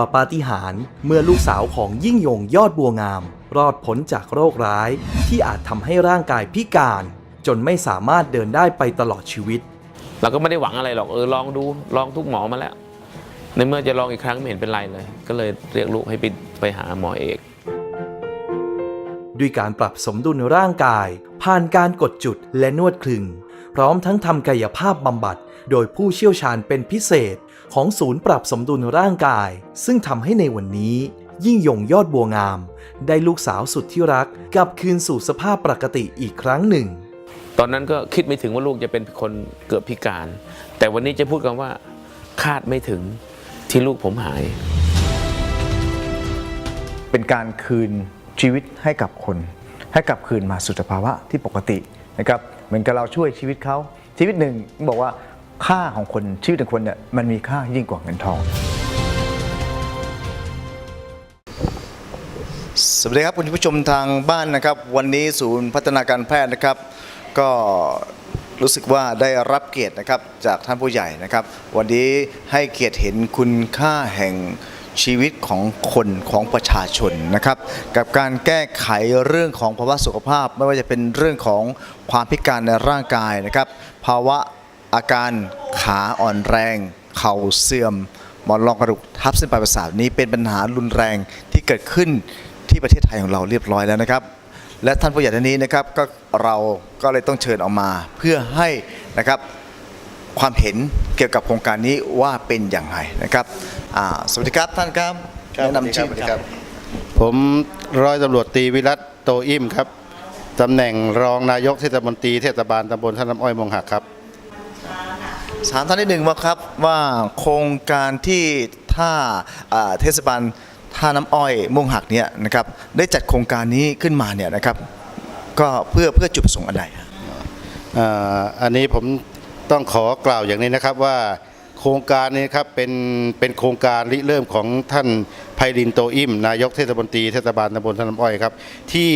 ปาฏิหาริย์เมื่อลูกสาวของยิ่งยงยอดบัวงาม รอดพ้นจากโรคร้าย ที่อาจทำให้ร่างกายพิการ จนไม่สามารถเดินได้ไปตลอดชีวิต เราก็ไม่ได้หวังอะไรหรอกเออลองดูลองทุกหมอมาแล้ว ในเมื่อจะลองอีกครั้งไม่เห็นเป็นไรเลย ก็เลยเรียกลูกให้ไปไปหาหมอเอก ด้วยการปรับสมดุลร่างกาย ผ่านการกดจุดและนวดคลึง พร้อมทั้งทำกายภาพบำบัด โดยผู้เชี่ยวชาญเป็นพิเศษของศูนย์ปรับสมดุลร่างกาย ซึ่งทำให้ในวันนี้ ยิ่งยงยอดบัวงาม ได้ลูกสาวสุดที่รักกลับคืนสู่สภาพปกติอีกครั้งหนึ่ง ตอนนั้นก็คิดไม่ถึงว่าลูกจะเป็นคนเกือบพิการ แต่วันนี้จะพูดกันว่า คาดไม่ถึงที่ลูกผมหาย เป็นการคืนชีวิตให้กับคน ให้กลับคืนมาสู่สภาวะที่ปกตินะครับ เหมือนกับเราช่วยชีวิตเขาชีวิตหนึ่งบอกว่าค่าของคนชีวิตหนึ่งคนเนี่ยมันมีค่ายิ่งกว่าเงินทอง สวัสดีครับคุณผู้ชมทางบ้านนะครับ วันนี้ศูนย์พัฒนาการแพทย์นะครับ ก็รู้สึกว่าได้รับเกียรตินะครับจากท่านผู้ใหญ่นะครับ วันนี้ให้เกียรติเห็นคุณค่าแห่ง ชีวิตของคนของประชาชนนะครับ กับการแก้ไขเรื่องของภาวะสุขภาพ ไม่ว่าจะเป็นเรื่องของความพิการในร่างกายนะครับ ภาวะอาการขาอ่อนแรง เข่าเสื่อมหมอนรองกระดูกทับเส้นปลายประสาทนี้เป็นปัญหารุนแรงที่เกิดขึ้นที่ประเทศไทยของเราเรียบร้อยแล้วนะครับ และท่านผู้ใหญ่ท่านนี้นะครับก็เราก็เลยต้องเชิญออกมาเพื่อให้นะครับ ความเห็นเกี่ยวกับโครงการนี้ว่าเป็นอย่างไรนะครับอ่าสวัสดีครับท่านครับแนะนำชื่อครับ ผมร้อยตำรวจตรีวิรัตโตอิ่มครับตำแหน่งรองนายกเทศมนตรีเทศบาลตำบลท่าน้ำอ้อยมงหักครับถามท่านนิดหนึ่งว่าครับว่าโครงการที่ท่าอ่าเทศบาลท่าน้ำอ้อยม่วงหักเนี่ยนะครับได้จัดโครงการนี้ขึ้นมาเนี่ยนะครับก็เพื่อเพื่อจุดประสงค์อะไรฮะอ่าอันนี้ผม ต้องขอกล่าวอย่างนี้นะครับว่าโครงการนี้ครับเป็นเป็นโครงการริเริ่มของท่านไพรินโตอิ่ม นายกเทศมนตรีเทศบาลตำบลท่าน้ำอ้อยครับที่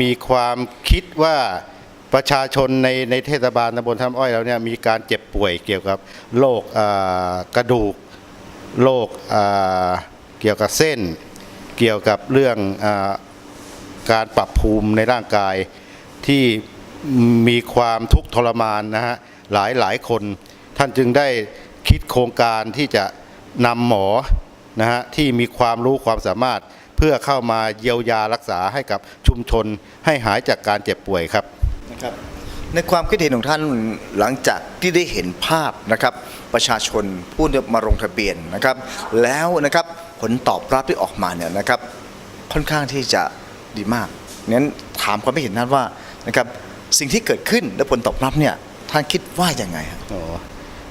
มีความคิดว่าประชาชนในในเทศบาลตำบลท่าน้ำอ้อยเราเนี่ยมีการเจ็บป่วยเกี่ยวกับโรคกระดูกโรคเกี่ยวกับเส้น เกี่ยวกับเรื่องอการปรับภูมิในร่างกายที่มีความทุกข์ทรมานนะฮะ หลายหลายคน ท่านจึงได้คิดโครงการที่จะนำหมอนะฮะที่มีความรู้ความสามารถเพื่อเข้ามาเยียวยารักษาให้กับชุมชนให้หายจากการเจ็บป่วยครับนะครับ ในความคิดเห็นของท่านหลังจากที่ได้เห็นภาพนะครับ ประชาชนผู้มาลงทะเบียนนะครับ แล้วนะครับผลตอบรับที่ออกมาเนี่ยนะครับ ค่อนข้างที่จะดีมากงั้นถามความคิดเห็นท่านว่านะครับสิ่งที่เกิดขึ้นและผลตอบรับเนี่ย ท่านคิดว่าอย่างไงครับอ๋อ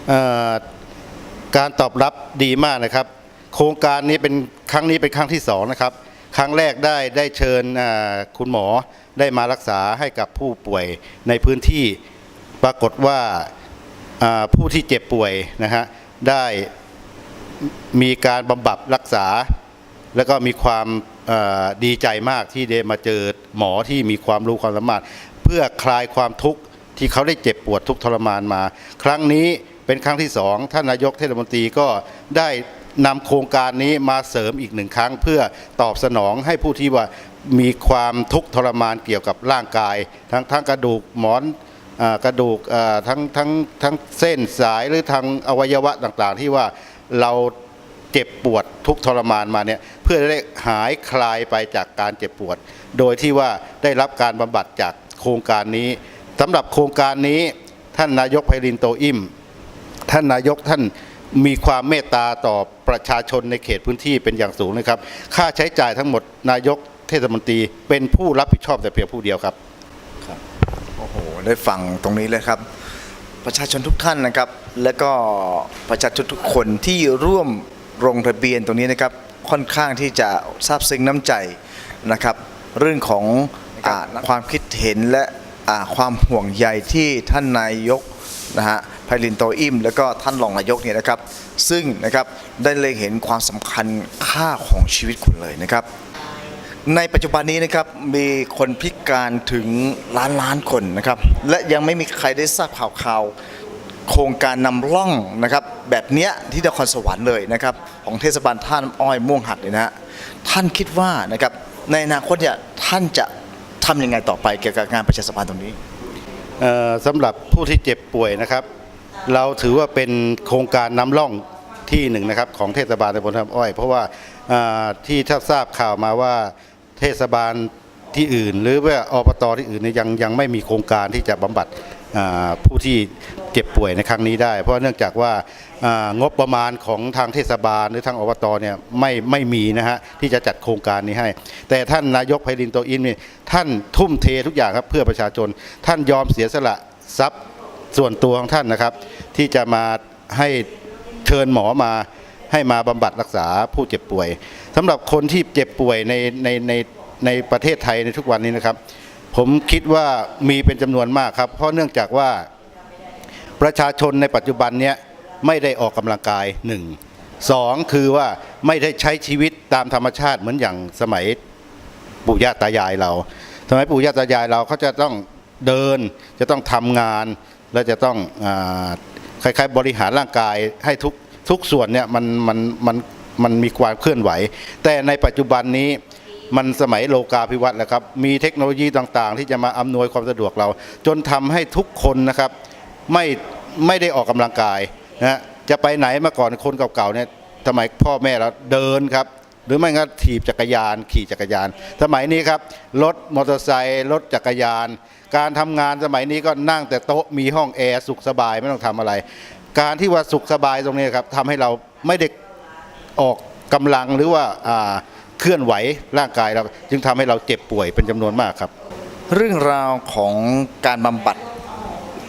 เอ่อการตอบรับดีมากนะครับ โครงการนี้เป็นครั้งนี้เป็นครั้งที่สองนะครับ ครั้งแรกได้ได้เชิญอ่าคุณหมอได้มารักษาให้กับผู้ป่วยในพื้นที่ปรากฏว่าอ่าผู้ที่เจ็บป่วยนะฮะได้มีการบำบัดรักษา แล้วก็มีความเอ่อดีใจมากที่ได้มาเจอหมอที่มีความรู้ความสามารถ เพื่อคลายความทุกข์ ที่เขาได้เจ็บปวดทุกทรมานมา ครั้งนี้เป็นครั้งที่สองท่านนายกเทศมนตรีก็ได้นำโครงการนี้มาเสริมอีกหนึ่งครั้ง เพื่อตอบสนองให้ผู้ที่ว่ามีความทุกข์ทรมานเกี่ยวกับร่างกาย ทั้งทั้งกระดูกหมอนกระดูกทั้งทั้งทั้งเส้นสายหรือทางอวัยวะต่างๆ ที่ว่าเราเจ็บปวดทุกทรมานมาเนี่ยเพื่อได้หายคลายไปจากการเจ็บปวด โดยที่ว่าได้รับการบำบัดจากโครงการนี้ สำหรับโครงการนี้ท่านนายกไพรินโตอิ่มท่านนายกท่านมีความเมตตาต่อประชาชนในเขตพื้นที่เป็นอย่างสูงนะครับ ค่าใช้จ่ายทั้งหมดนายกเทศมนตรีเป็นผู้รับผิดชอบแต่เพียงผู้เดียวครับ โอ้โห ได้ฟังตรงนี้เลยครับ ประชาชนทุกท่านนะครับ และก็ประชาชนทุกคนที่ร่วมลงทะเบียนตรงนี้นะครับค่อนข้างที่จะซาบซึ้งน้ำใจนะครับ เรื่องของอความคิดเห็นและ ความห่วงใยที่ท่านนายกนะฮะไพลินโตอิม แล้วก็ท่านรองนายกเนี่ยนะครับ ซึ่งนะครับได้เล็งเห็นความสำคัญค่าของชีวิตคุณเลยนะครับ ในปัจจุบันนี้นะครับมีคนพิการถึงล้านล้านคนนะครับ และยังไม่มีใครได้ทราบข่าวข่าวโครงการนำร่องนะครับแบบเนี้ยที่นครสวรรค์เลยนะครับของเทศบาลท่าน้ำอ้อยม่วงหักเลยนะฮะท่านคิดว่านะครับในอนาคตเนี่ยท่านจะ ทำยังไงต่อไปเกี่ยวกับงานประชาสัมพันธ์ตรงนี้ เอ่อสำหรับผู้ที่เจ็บป่วยนะครับ เราถือว่าเป็นโครงการนำร่องที่หนึ่งนะครับของเทศบาลตำบลท่าอ้อย เพราะว่าอ่าที่ถ้าทราบข่าวมาว่าเทศบาลที่อื่น หรือว่าอบตที่อื่นเนี่ยยังยังไม่มีโครงการที่จะบำบัด ผู้ที่เจ็บป่วยในครั้งนี้ได้ เพราะเนื่องจากว่างบประมาณของทางเทศบาลหรือทางอบตเนี่ยไม่ไม่มีนะฮะที่จะจัดโครงการนี้ให้ แต่ท่านนายกไพรินโตอินนี่ท่านทุ่มเททุกอย่างครับเพื่อประชาชน ท่านยอมเสียสละทรัพย์ส่วนตัวของท่านนะครับ ที่จะมาให้เชิญหมอมาให้มาบำบัดรักษาผู้เจ็บป่วยสำหรับคนที่เจ็บป่วยในในในในประเทศไทยในทุกวันนี้นะครับ ผมคิดว่ามีเป็นจำนวนมากครับ เพราะเนื่องจากว่าประชาชนในปัจจุบันเนี้ยไม่ได้ออกกำลังกายหนึ่งสองคือว่าไม่ได้ใช้ชีวิตตามธรรมชาติเหมือนอย่างสมัยปู่ย่าตายายเรา สมัยปู่ย่าตายายเราเขาจะต้องเดินจะต้องทำงาน และจะต้องอาคล้ายๆ บริหารร่างกายให้ทุกทุกส่วนเนี่ยมันมันมันมันมีความเคลื่อนไหว แต่ในปัจจุบันนี้ มันสมัยโลกาภิวัตน์แล้วครับ มีเทคโนโลยีต่างๆ ที่จะมาอำนวยความสะดวกเรา จนทำให้ทุกคนนะครับไม่ไม่ได้ออกกำลังกายนะจะไปไหนมาก่อนคนเก่าๆเนี่ยสมัยพ่อแม่เราเดินครับ หรือไม่งั้นถีบจักรยาน ขี่จักรยาน สมัยนี้ครับรถมอเตอร์ไซค์รถจักรยาน การทำงานสมัยนี้ก็นั่งแต่โต๊ะมีห้องแอร์สุขสบายไม่ต้องทำอะไร การที่ว่าสุขสบายตรงนี้ครับทำให้เราไม่ได้ออกกำลังหรือว่าอ่า เคลื่อนไหวร่างกายเราจึงทำให้เราเจ็บป่วยเป็นจำนวนมากครับ เรื่องราวของการบำบัด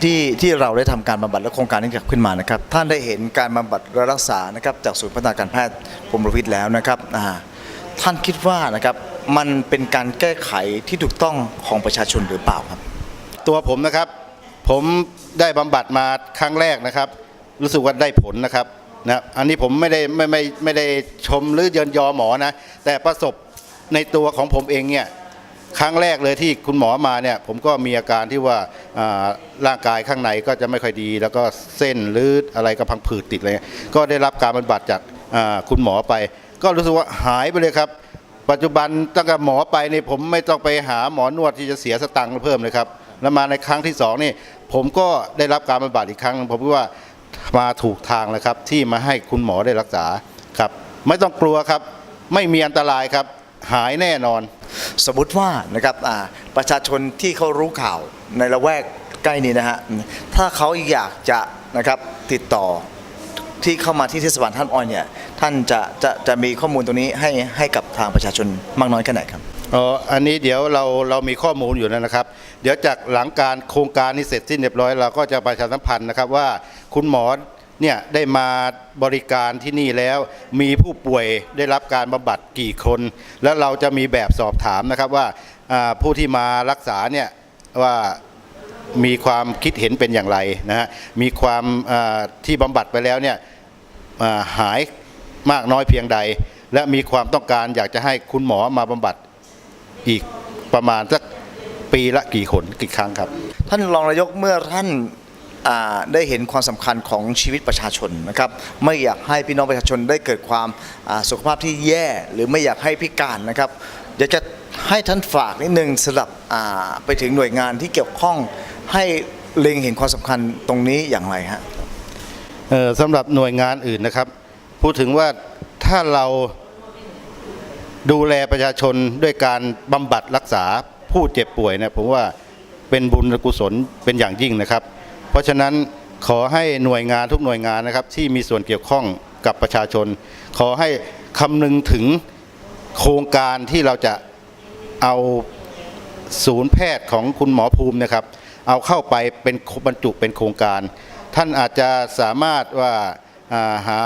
ที่ที่เราได้ทำการบำบัดและโครงการนี้เกิดขึ้นมานะครับ ท่านได้เห็นการบำบัดและรักษานะครับจากศูนย์พัฒนาการแพทย์พรหมวิทย์แล้วนะครับอ่าท่านคิดว่านะครับมันเป็นการแก้ไขที่ถูกต้องของประชาชนหรือเปล่าครับ ตัวผมนะครับผมได้บำบัดมาครั้งแรกนะครับ รู้สึกว่าได้ผลนะครับ นะอันนี้ผมไม่ได้ไม่ไม่ไม่ได้ชมหรือเยินยอหมอนะ แต่ประสบในตัวของผมเองเนี่ยครั้งแรกเลยที่คุณหมอมาเนี่ยผมก็มีอาการที่ว่าร่างกายข้างในก็จะไม่ค่อยดี แล้วก็เส้นหรืออะไรก็พังผืดติดอะไรก็ได้รับการบำบัดจากคุณหมอไป ก็รู้สึกว่าหายไปเลยครับ ปัจจุบันตั้งแต่หมอไปนี่ผมไม่ต้องไปหาหมอนวดที่จะเสียสตังค์เพิ่มเลยครับแล้วมาในครั้งที่สองนี่ผมก็ได้รับการบำบัดอีกครั้งผมคิดว่า มาถูกทางแล้วครับ ที่มาให้คุณหมอได้รักษาครับ ไม่ต้องกลัวครับ ไม่มีอันตรายครับ หายแน่นอน สมมติว่านะครับอ่าประชาชนที่เขารู้ข่าวในละแวกใกล้นี้นะฮะถ้าเขาอยากจะนะครับติดต่อที่เข้ามาที่เทศบาลท่านอ้อยเนี่ยท่านจะจะจะมีข้อมูลตรงนี้ให้ให้กับทางประชาชนมากน้อยแค่ไหนครับ อ๋ออันนี้เดี๋ยวเราเรามีข้อมูลอยู่แล้วนะครับ เดี๋ยวจากหลังการโครงการนี้เสร็จสิ้นเรียบร้อยเราก็จะประชาสัมพันธ์นะครับว่าคุณหมอเนี่ยได้มาบริการที่นี่แล้วมีผู้ป่วยได้รับการบำบัดกี่คน แล้วเราจะมีแบบสอบถามนะครับว่าผู้ที่มารักษาเนี่ยว่ามีความคิดเห็นเป็นอย่างไรนะฮะมีความที่บำบัดไปแล้วเนี่ยหายมากน้อยเพียงใด และมีความต้องการอยากจะให้คุณหมอมาบำบัด อีกประมาณสักปีละกี่คนกี่ครั้งครับ ท่านรองนายกเมื่อท่านอ่าได้เห็นความสำคัญของชีวิตประชาชนนะครับไม่อยากให้พี่น้องประชาชนได้เกิดความอ่าสุขภาพที่แย่ หรือไม่อยากให้พิการนะครับอยากจะให้ท่านฝากนิดนึงสำหรับอ่าไปถึงหน่วยงานที่เกี่ยวข้องให้เล็งเห็นความสำคัญตรงนี้อย่างไรฮะเอ่อสำหรับหน่วยงานอื่นนะครับ พูดถึงว่าถ้าเรา ดูแลประชาชนด้วยการบำบัดรักษาผู้เจ็บป่วยเนี่ยผมว่าเป็นบุญกุศลเป็นอย่างยิ่งนะครับ เพราะฉะนั้นขอให้หน่วยงานทุกหน่วยงานนะครับ ที่มีส่วนเกี่ยวข้องกับประชาชน ขอให้คำนึงถึงโครงการที่เราจะเอาศูนย์แพทย์ของคุณหมอภูมินะครับ เอาเข้าไปเป็นบรรจุเป็นโครงการ ท่านอาจจะสามารถว่าาหา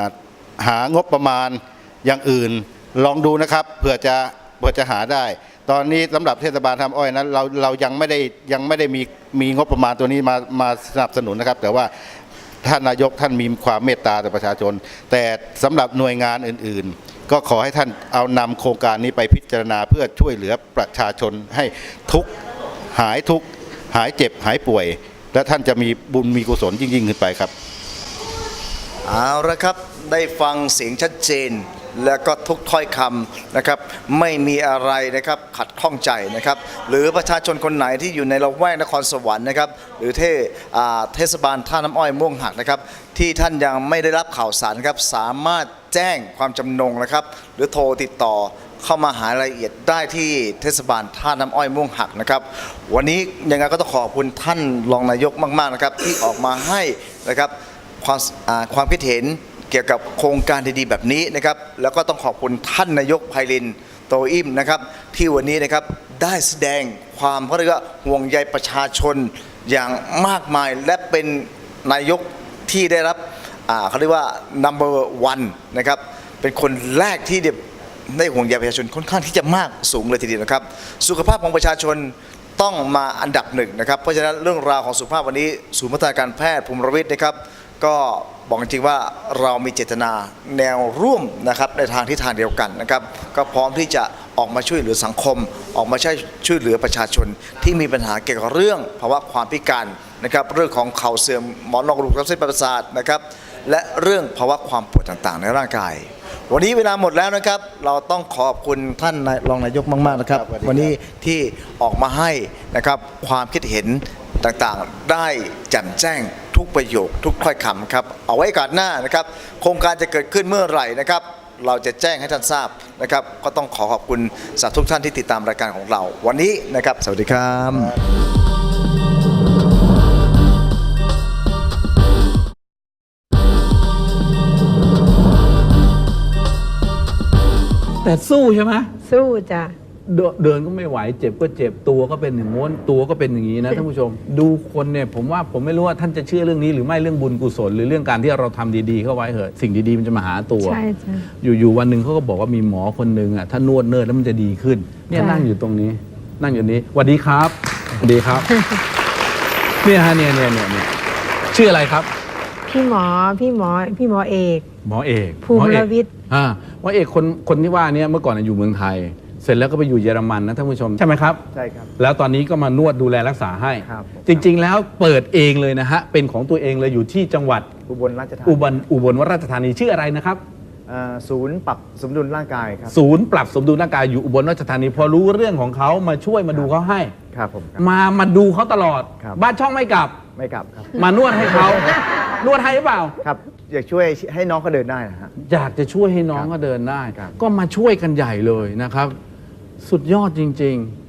าหางบประมาณ อย่างอื่นลองดูนะครับเผื่อจะเผื่อจะหาได้ ตอนนี้สำหรับเทศบาลทำอ้อยนั้นเราเรายังไม่ได้ยังไม่ได้มีมีงบประมาณตัวนี้มามาสนับสนุนนะครับ แต่ว่าท่านนายกท่านมีความเมตตาต่อประชาชน แต่สำหรับหน่วยงานอื่น ๆ ก็ขอให้ท่านเอานำโครงการนี้ไปพิจารณาเพื่อช่วยเหลือประชาชนให้ทุกหายทุกหายเจ็บหายป่วย และท่านจะมีบุญมีกุศลยิ่งๆขึ้นไปครับ เอาละครับได้ฟังเสียงชัดเจน แล้วก็ทุกถ้อยคำนะครับไม่มีอะไรนะครับขัดข้องใจนะครับหรือประชาชนคนไหนที่อยู่ในละแวกนครสวรรค์นะครับหรือเทเทศบาลท่าน้ำอ้อยม่วงหักนะครับที่ท่านยังไม่ได้รับข่าวสารครับสามารถแจ้งความจำนงนะครับ หรือโทรติดต่อเข้ามาหารายละเอียดได้ที่เทศบาลท่าน้ำอ้อยม่วงหักนะครับ วันนี้ยังไงก็ต้องขอบคุณท่านรองนายกมาก ๆนะครับ ที่ออกมาให้นะครับความความคิดเห็น เกี่ยวกับโครงการดีๆแบบนี้นะครับ แล้วก็ต้องขอบคุณท่านนายกไพรินโตอิมนะครับที่วันนี้นะครับได้แสดงความเขาเรียกว่าห่วงใยประชาชนอย่างมากมายและเป็นนายกที่ได้รับเขาเรียกว่า number one นะครับเป็นคนแรกที่ได้ได้ห่วงใยประชาชนค่อนข้างที่จะมากสูงเลยทีเดียวนะครับ สุขภาพของประชาชนต้องมาอันดับหนึ่งนะครับ เพราะฉะนั้นเรื่องราวของสุขภาพวันนี้ศูนย์พัฒนาการแพทย์ภูมิรวิทย์นะครับ ก็ บอกจริงๆว่าเรามีเจตนาแนวร่วมนะครับในทางที่ทางเดียวกันนะครับก็พร้อมที่จะออกมาช่วยเหลือสังคม ออกมาช่วยช่วยเหลือประชาชน ที่มีปัญหาเกี่ยวกับเรื่องภาวะความพิการนะครับเรื่องของเข่าเสื่อมหมอนรองกระดูกทับเส้นประสาทนะครับและเรื่องภาวะความปวดต่างๆ ในร่างกาย วันนี้เวลาหมดแล้วนะครับ เราต้องขอบคุณท่านนายรองนายกมากๆนะครับครับสวัสดีครับ วันนี้ที่ออกมาให้นะครับความคิดเห็นต่างๆ ได้แจ่มแจ้ง ทุกประโยค ทุกถ้อยคำครับ เอาไว้การหน้านะครับ โครงการจะเกิดขึ้นเมื่อไหร่นะครับ เราจะแจ้งให้ท่านทราบนะครับ ก็ต้องขอขอบคุณสำหรับทุกท่านที่ติดตามรายการของเรา วันนี้นะครับ สวัสดีครับแต่สู้ใช่ไหมสู้จ้ะ เดินเดินก็ไม่ไหวเจ็บก็เจ็บตัวก็เป็นอย่างง้นตัวก็เป็นอย่างนี้นะท่านผู้ชม ดูคนเนี่ยผมว่าผมไม่รู้ว่าท่านจะเชื่อเรื่องนี้หรือไม่เรื่องบุญกุศล หรือเรื่องการที่เราทำดีๆเข้าไว้เหอะสิ่งดีๆมันจะมาหาตัว ใช่จ้ะอยู่ๆวันหนึ่งเขาก็บอกว่ามีหมอคนหนึ่งอะถ้านวดเนิร์ดแล้วมันจะดีขึ้น เนี่ยค่ะนั่งอยู่ตรงนี้ นั่งอยู่นี้สวัสดีครับสวัสดีครับ เนี่ยฮะเนี่ยเนี่ยเนี่ยเนี่ยชื่ออะไรครับ พี่หมอพี่หมอพี่หมอเอก หมอเอกภูมิหมอเอกวิทย์ อ่าหมอเอกคนคนที่ว่าเนี่ยเมื่อก่อนนะอยู่เมืองไทย เสร็จแล้วก็ไปอยู่เยอรมันนะท่านผู้ชมใช่ไหมครับ ใช่ครับ แล้วตอนนี้ก็มานวดดูแลรักษาให้ ครับจริงๆแล้วเปิดเองเลยนะฮะ เป็นของตัวเองเลยอยู่ที่จังหวัดอุบลราชธาอุนีบลอุบลราชธานีชื่ออะไรนะครับ เอ่อศูนย์ปรับสมดุลร่างกายครับ ศูนย์ปรับสมดุลร่างกายอยู่อุบลราชธานี พอรู้เรื่องของเขามาช่วยมาดูเขาให้ ครับผมครับ มามาดูเขาตลอด ครับ บ้านช่องไม่กลับ ไม่กลับครับ มานวดให้เขา นวดให้หรือเปล่า ครับ อยากช่วยให้น้องเขาเดินได้นะฮะ อยากจะช่วยให้น้องครับก็เดินได้ ครับ ก็มาช่วยกันใหญ่เลยนะครับ สุดยอดจริง ๆ